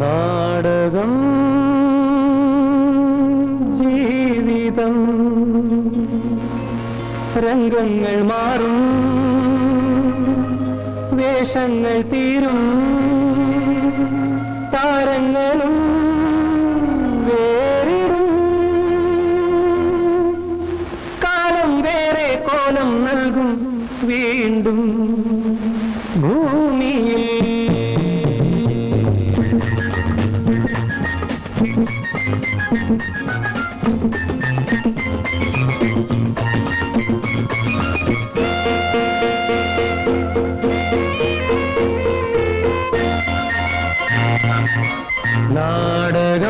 നാടകം ജീവിതം. രംഗങ്ങൾ മാറും വേഷങ്ങൾ തീരും താരങ്ങളും വേറിടും. കാലം വേറെ കോലം നൽകും വീണ്ടും. ഭൂമിയിൽ നാടകം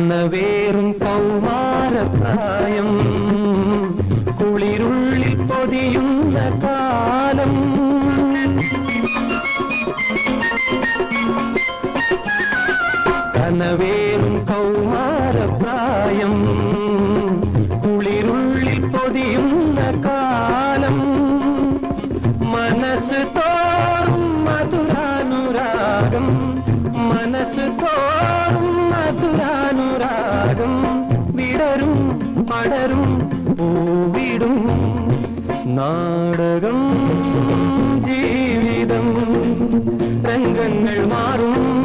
കനവേറും കൗമാരപ്രായം കുളിരുള്ളിൽ പൊതിയുന്ന കാലം നനവേറും കൗമാരപ്രായം കുളിരുള്ളിൽ പൊതിയുന്ന കാലം മനസ്സ് തോറും മധുരാനുരാഗം പടരും പൂവിടും നാടകം ജീവിതം രംഗങ്ങൾ മാറും.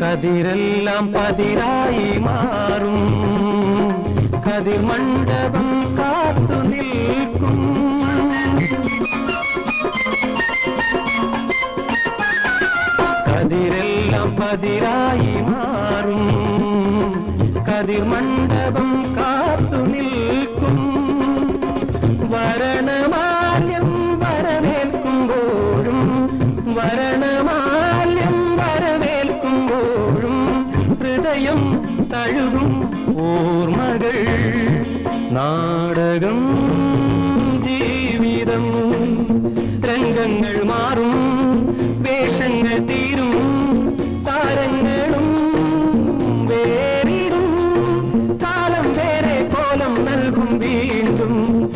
കതിരെല്ലാം പതിരായി മാറും കതിർ മണ്ഡപം കാത്തു നിൽക്കും കതിരെല്ലാം പതിരായി മാറും കതിർ മണ്ഡപം കാത്തു നിൽക്കും. വരണമാല്യം വരവേൽക്കുമ്പോഴും വരണമാല്യം വരവേൽക്കുമ്പോഴും ഹൃദയം തഴുകും ഓർമ്മകൾ. നാടകം ജീവിതം Mm-hmm.